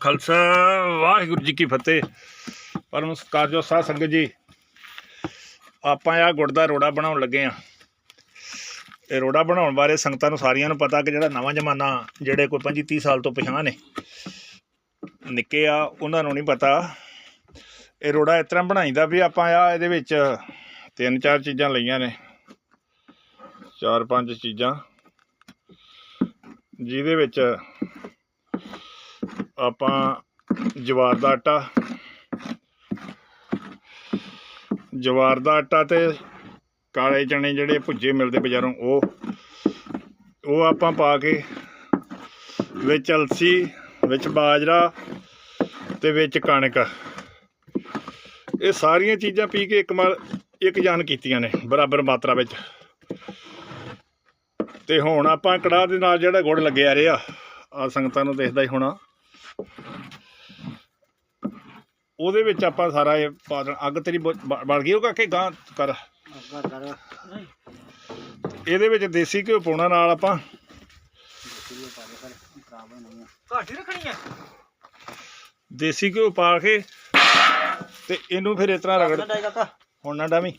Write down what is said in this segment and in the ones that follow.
ਖਾਲਸਾ, ਵਾਹਿਗੁਰੂ ਜੀ ਕੀ ਫਤਿਹ। ਪਰਮ ਸਤਿਕਾਰਯੋਗ ਸਾਧ ਸੰਗਤ ਜੀ, ਆਪਾਂ ਆ ਗੁੜ ਦਾ ਰੋੜਾ ਬਣਾਉਣ ਲੱਗੇ ਆ ਇਹ ਰੋੜਾ ਬਣਾਉਣ ਬਾਰੇ ਸੰਗਤਾਂ ਨੂੰ ਸਾਰੀਆਂ ਨੂੰ ਪਤਾ ਕਿ ਜਿਹੜਾ ਨਵਾਂ ਜ਼ਮਾਨਾ ਜਿਹੜੇ ਕੋਈ 25 30 ਸਾਲ ਤੋਂ ਪਛਾਣ ਨੇ, ਨਿੱਕੇ ਆ, ਉਹਨਾਂ ਨੂੰ ਨਹੀਂ ਪਤਾ। ਇਹ ਰੋੜਾ ਇਸ ਤਰ੍ਹਾਂ ਬਣਾਈਦਾ ਵੀ ਆਪਾਂ ਆ ਇਹਦੇ ਵਿੱਚ ਤਿੰਨ ਚਾਰ ਚੀਜ਼ਾਂ ਲਈਆਂ ਨੇ। ਚਾਰ ਪੰਜ ਚੀਜ਼ਾਂ ਜਿਹਦੇ ਵਿੱਚ ਆਪਾਂ ਜਵਾਰ ਦਾ ਆਟਾ, ਜਵਾਰ ਦਾ ਆਟਾ ਤੇ ਕਾਲੇ ਚਣੇ ਜਿਹੜੇ ਭੁੱਜੇ ਮਿਲਦੇ ਬਾਜ਼ਾਰੋਂ, ਉਹ ਉਹ ਆਪਾਂ ਪਾ ਕੇ ਵਿੱਚ ਅਲਸੀ, ਵਿੱਚ ਬਾਜਰਾ ਤੇ ਵਿੱਚ ਕਣਕ। ਇਹ ਸਾਰੀਆਂ ਚੀਜ਼ਾਂ ਪੀ ਕੇ ਇੱਕ ਮਾਰ ਇੱਕ ਜਾਨ ਕੀਤੀਆਂ ਨੇ ਬਰਾਬਰ ਮਾਤਰਾ ਵਿੱਚ। ਤੇ ਹੁਣ ਆਪਾਂ ਕੜਾਹ ਦੇ ਨਾਲ ਜਿਹੜਾ ਗੁੜ ਲੱਗਿਆ ਰਿਹਾ ਆ ਸੰਗਤਾਂ ਨੂੰ ਦੇਖਦਾ ਹੀ ਹੋਣਾ। ਉਹਦੇ ਵਿੱਚ ਆਪਾਂ ਸਾਰਾ ਇਹ ਪਾ ਦੇਣਾ। ਅੱਗ ਤੇਰੀ ਬਲ ਗਈ ਉਹ ਕਾਕੇ? ਗਾਂ ਕਰ। ਇਹਦੇ ਵਿੱਚ ਦੇਸੀ ਘਿਓ ਪਾਉਣਾ ਨਾਲ ਆਪਾਂ। ਘਾਟੀ ਰੱਖਣੀ ਆ? ਦੇਸੀ ਘਿਓ ਪਾ ਕੇ ਤੇ ਇਹਨੂੰ ਫਿਰ ਇਸ ਤਰ੍ਹਾਂ ਰਗੜ ਹੁਣ ਨਾ ਡਾਵੀਂ।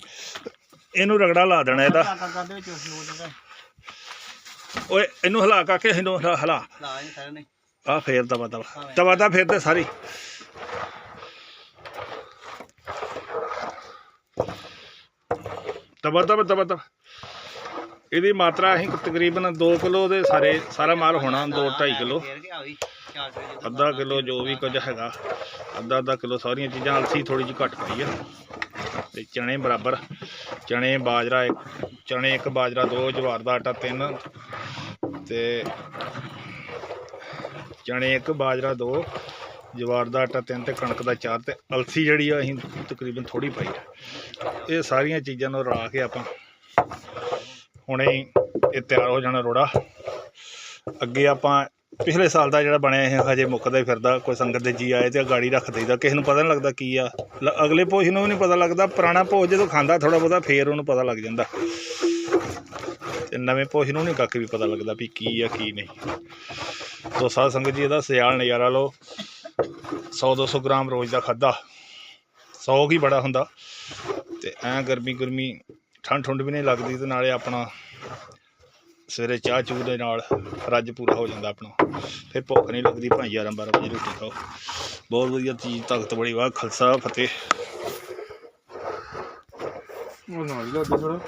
ਇਹਨੂੰ ਰਗੜਾ ਲਾ ਦੇਣਾ ਇਹਦਾ। ਓਏ ਇਹਨੂੰ ਹਿਲਾ ਕਾਕੇ ਇਹਨੂੰ ਹਿਲਾ ਹਿਲਾ। ਲਾ ਇਹ ਸਾਰੇ ਨੇ। ਆ ਫੇਰ ਦਵਾ ਦਵਾ ਦਵਾ ਦਾ ਫੇਰ ਤੇ ਸਾਰੀ। ਦਵਾ ਦਵਾ ਦਵਾ ਦਵਾ ਇਹਦੀ ਮਾਤਰਾ ਅਸੀਂ ਤਕਰੀਬਨ 2 ਕਿਲੋ ਦੇ ਸਾਰੇ ਸਾਰਾ ਮਾਲ ਹੋਣਾ 2 2.5 ਕਿਲੋ। ਫੇਰ ਅੱਧਾ ਕਿਲੋ ਜੋ ਵੀ ਕੁਝ ਹੈਗਾ ਅੱਧਾ ਅੱਧਾ ਕਿਲੋ ਸਾਰੀਆਂ ਚੀਜ਼ਾਂ ਅਲਸੀ ਥੋੜੀ ਜਿਹੀ ਘੱਟ ਪਈ ਆ। ਤੇ ਚਣੇ ਬਰਾਬਰ ਚਣੇ ਬਾਜਰਾ ਇੱਕ- ਚਣੇ ਇੱਕ ਬਾਜਰਾ ਦੋ ਜਵਾਰ ਦਾ ਆਟਾ ਤਿੰਨ ਤੇ ਚਣੇ ਇੱਕ ਬਾਜਰਾ ਦੋ, ਜਵਾਰ ਦਾ ਆਟਾ ਤਿੰਨ ਤੇ ਕਣਕ ਦਾ ਚਾਰ ਤੇ ਅਲਸੀ ਜਿਹੜੀ ਆ ਅਸੀਂ ਤਕਰੀਬਨ ਥੋੜੀ ਪਾਈ ਆ। ਇਹ ਸਾਰੀਆਂ ਚੀਜ਼ਾਂ ਨੂੰ ਰਲਾ ਕੇ ਆਪਾਂ ਹੁਣੇ ਇਹ ਤਿਆਰ ਹੋ ਜਾਣਾ ਰੋੜਾ। ਅੱਗੇ ਆਪਾਂ ਪਿਛਲੇ ਸਾਲ ਦਾ ਜਿਹੜਾ ਬਣਿਆ ਇਹ ਹਜੇ ਮੁੱਕਦਾ ਫਿਰਦਾ, ਕੋਈ ਸੰਗਤ ਦੇ ਜੀ ਆਏ ਤੇ ਗਾੜੀ ਰੱਖ ਦੇਈਦਾ, ਕਿਸੇ ਨੂੰ ਪਤਾ ਨਹੀਂ ਲੱਗਦਾ ਕੀ ਆ। ਅਗਲੇ ਭੋਜ ਨੂੰ ਵੀ ਨਹੀਂ ਪਤਾ ਲੱਗਦਾ, ਪੁਰਾਣਾ ਭੋਜ ਜਦੋਂ ਖਾਂਦਾ ਥੋੜਾ ਬਹੁਤਾ, ਫੇਰ ਉਹਨੂੰ ਪਤਾ ਲੱਗ ਜਾਂਦਾ। ਤੇ ਨਵੇਂ ਭੋਜ ਨੂੰ ਨਹੀਂ ਕੱਖ ਵੀ ਪਤਾ ਲੱਗਦਾ ਵੀ ਕੀ ਆ, ਕੀ ਨਹੀਂ। ਤੋ ਸਾਧ ਸੰਗਤ ਜੀ, ਇਹਦਾ ਸਿਆਲ ਨਜ਼ਾਰਾ ਲਓ। 100 200 ਗ੍ਰਾਮ ਰੋਜ਼ ਦਾ ਖਾਦਾ 100 ਕੀ ਬੜਾ ਹੁੰਦਾ। ਤੇ ਐ ਗਰਮੀ ਗਰਮੀ ਠੰਡ ਠੁੰਡ ਵੀ ਨਹੀਂ ਲੱਗਦੀ ਤੇ ਨਾਲੇ ਆਪਣਾ ਸਵੇਰੇ ਚਾਹ ਚੂਹ ਦੇ ਨਾਲ ਰੱਜ ਪੂਰਾ ਹੋ ਜਾਂਦਾ ਆਪਣਾ। ਫਿਰ ਭੁੱਖ ਨਹੀਂ ਲੱਗਦੀ ਭਾਈ 11 12 ਵਜੇ ਰੋਟੀ ਖਾਓ। ਬਹੁਤ ਵਧੀਆ ਚੀਜ਼ ਤਾਕਤ ਬੜੀ ਵਾਹ, ਖਾਲਸਾ, ਫਤਿਹ। ਉਹ ਨਾਲ ਹੀ ਲੱਗਦਾ ਥੋੜਾ